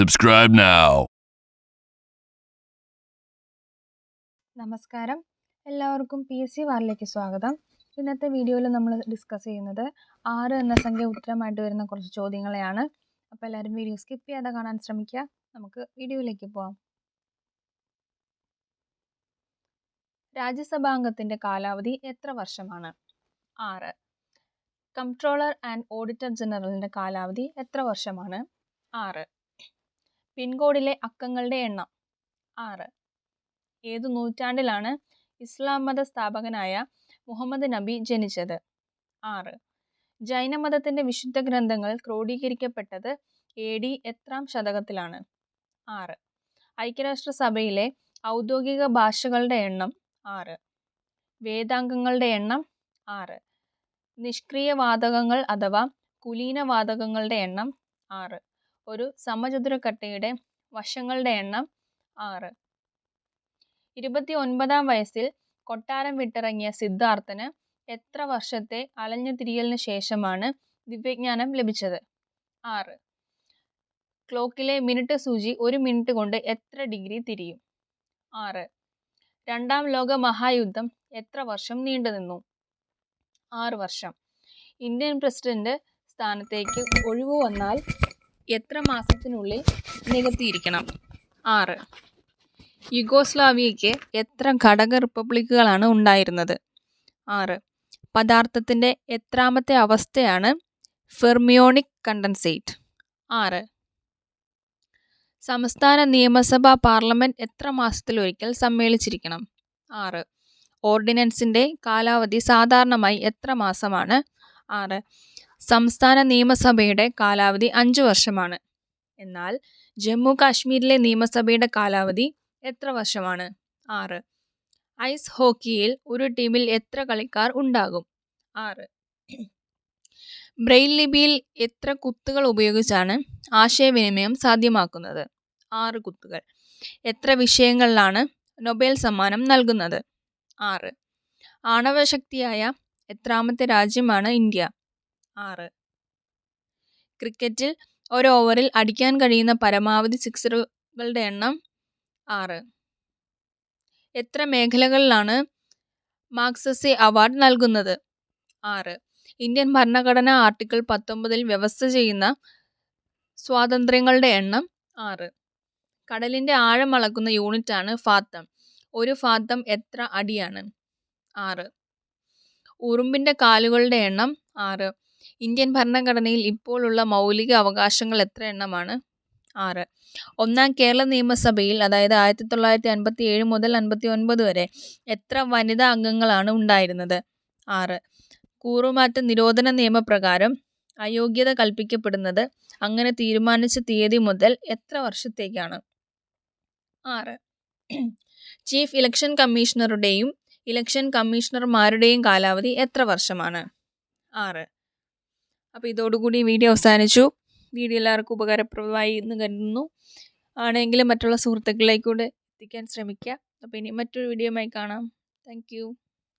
Subscribe now. നമസ്കാരം. എല്ലാവർക്കും P S C വാറിലേക്ക് സ്വാഗതം. ഇന്നത്തെ വീഡിയോയിൽ നമ്മൾ ഡിസ്കസ് ചെയ്യുന്നത് ആറ് എന്ന സംഖ്യ ഉത്തരമായിട്ട് വരുന്ന കുറച്ച് ചോദ്യങ്ങളെയാണ്. അപ്പോൾ എല്ലാവരും വീഡിയോ സ്കിപ്പ് ചെയ്യാതെ കാണാൻ ശ്രമിക്കുക. നമുക്ക് വീഡിയോയിലേക്ക് പോവാം. രാജ്യസഭാംഗത്തിന്റെ കാലാവധി എത്ര വർഷമാണ്? ആറ്. കംട്രോളർ ആൻഡ് ഓഡിറ്റർ ജനറലിന്റെ കാലാവധി എത്ര വർഷമാണ്? ആറ്. പിൻകോഡിലെ അക്കങ്ങളുടെ എണ്ണം. ആറ്. ഏതു നൂറ്റാണ്ടിലാണ് ഇസ്ലാം മത സ്ഥാപകനായ മുഹമ്മദ് നബി ജനിച്ചത്? ആറ്. ജൈനമതത്തിന്റെ വിശുദ്ധ ഗ്രന്ഥങ്ങൾ ക്രോഡീകരിക്കപ്പെട്ടത് എ ഡി എത്രാം ശതകത്തിലാണ്? ആറ്. ഐക്യരാഷ്ട്രസഭയിലെ ഔദ്യോഗിക ഭാഷകളുടെ എണ്ണം ആറ്. വേദാംഗങ്ങളുടെ എണ്ണം ആറ്. നിഷ്ക്രിയ വാതകങ്ങൾ അഥവാ കുലീന വാതകങ്ങളുടെ എണ്ണം ആറ്. ഒരു സമചതുരക്കട്ടയുടെ വശങ്ങളുടെ എണ്ണം ആറ്. ഇരുപത്തി ഒൻപതാം വയസ്സിൽ കൊട്ടാരം വിട്ടിറങ്ങിയ സിദ്ധാർത്ഥന് എത്ര വർഷത്തെ അലഞ്ഞു തിരിയലിന് ശേഷമാണ് ദിവ്യജ്ഞാനം ലഭിച്ചത്? ആറ്. ക്ലോക്കിലെ മിനിറ്റ് സൂചി ഒരു മിനിറ്റ് കൊണ്ട് എത്ര ഡിഗ്രി തിരിയും? ആറ്. രണ്ടാം ലോക മഹായുദ്ധം എത്ര വർഷം നീണ്ടുനിന്നു? ആറ് വർഷം. ഇന്ത്യൻ പ്രസിഡന്റ് സ്ഥാനത്തേക്ക് ഒഴിവു വന്നാൽ എത്ര മാസത്തിനുള്ളിൽ നികത്തിയിരിക്കണം? ആറ്. യുഗോസ്ലാവിയയ്ക്ക് എത്ര ഘടക റിപ്പബ്ലിക്കുകളാണ് ഉണ്ടായിരുന്നത്? ആറ്. പദാർത്ഥത്തിന്റെ എത്രാമത്തെ അവസ്ഥയാണ് ഫെർമിയോണിക് കണ്ടൻസേറ്റ്? ആറ്. സംസ്ഥാന നിയമസഭാ പാർലമെന്റ് എത്ര മാസത്തിലൊരിക്കൽ സമ്മേളിച്ചിരിക്കണം? ആറ്. ഓർഡിനൻസിന്റെ കാലാവധി സാധാരണമായി എത്ര മാസമാണ്? ആറ്. സംസ്ഥാന നിയമസഭയുടെ കാലാവധി അഞ്ച് വർഷമാണ്. എന്നാൽ ജമ്മു കാശ്മീരിലെ നിയമസഭയുടെ കാലാവധി എത്ര വർഷമാണ്? ആറ്. ഐസ് ഹോക്കിയിൽ ഒരു ടീമിൽ എത്ര കളിക്കാർ ഉണ്ടാകും? ആറ്. ബ്രെയിൽ ലിപിയിൽ എത്ര കുത്തുകൾ ഉപയോഗിച്ചാണ് ആശയവിനിമയം സാധ്യമാക്കുന്നത്? ആറ് കുത്തുകൾ. എത്ര വിഷയങ്ങളിലാണ് നൊബേൽ സമ്മാനം നൽകുന്നത്? ആറ്. ആണവശക്തിയായ എത്രാമത്തെ രാജ്യമാണ് ഇന്ത്യ. ആറ്. ക്രിക്കറ്റിൽ ഒരു ഓവറിൽ അടിക്കാൻ കഴിയുന്ന പരമാവധി സിക്സറുകളുടെ എണ്ണം ആറ്. എത്ര മേഖലകളിലാണ് മാർക്സസി അവാർഡ് നൽകുന്നത്? ആറ്. ഇന്ത്യൻ ഭരണഘടന ആർട്ടിക്കിൾ പത്തൊമ്പതിൽ വ്യവസ്ഥ ചെയ്യുന്ന സ്വാതന്ത്ര്യങ്ങളുടെ എണ്ണം ആറ്. കടലിന്റെ ആഴം അളക്കുന്ന യൂണിറ്റാണ് ഫാത്തം. ഒരു ഫാത്തം എത്ര അടിയാണ്? ആറ്. ഉറുമ്പിന്റെ കാലുകളുടെ എണ്ണം ആറ്. ഇന്ത്യൻ ഭരണഘടനയിൽ ഇപ്പോഴുള്ള മൗലിക അവകാശങ്ങൾ എത്ര എണ്ണമാണ്? ആറ്. ഒന്നാം കേരള നിയമസഭയിൽ അതായത് ആയിരത്തി തൊള്ളായിരത്തി അൻപത്തി ഏഴ് മുതൽ അൻപത്തി ഒൻപത് വരെ എത്ര വനിതാ അംഗങ്ങളാണ് ഉണ്ടായിരുന്നത്? ആറ്. കൂറുമാറ്റ നിരോധന നിയമപ്രകാരം അയോഗ്യത കൽപ്പിക്കപ്പെടുന്നത് അങ്ങനെ തീരുമാനിച്ച തീയതി മുതൽ എത്ര വർഷത്തേക്കാണ്? ആറ്. ചീഫ് ഇലക്ഷൻ കമ്മീഷണറുടെയും ഇലക്ഷൻ കമ്മീഷണർമാരുടെയും കാലാവധി എത്ര വർഷമാണ്? ആറ്. അപ്പോൾ ഇതോടുകൂടി വീഡിയോ അവസാനിച്ചു. വീഡിയോ എല്ലാവർക്കും ഉപകാരപ്രദമായി എന്ന് കരുതുന്നു. ആണെങ്കിലും മറ്റുള്ള സുഹൃത്തുക്കളിലേക്കൂടെ എത്തിക്കാൻ ശ്രമിക്കുക. അപ്പോൾ ഇനി മറ്റൊരു വീഡിയോയുമായി കാണാം. താങ്ക്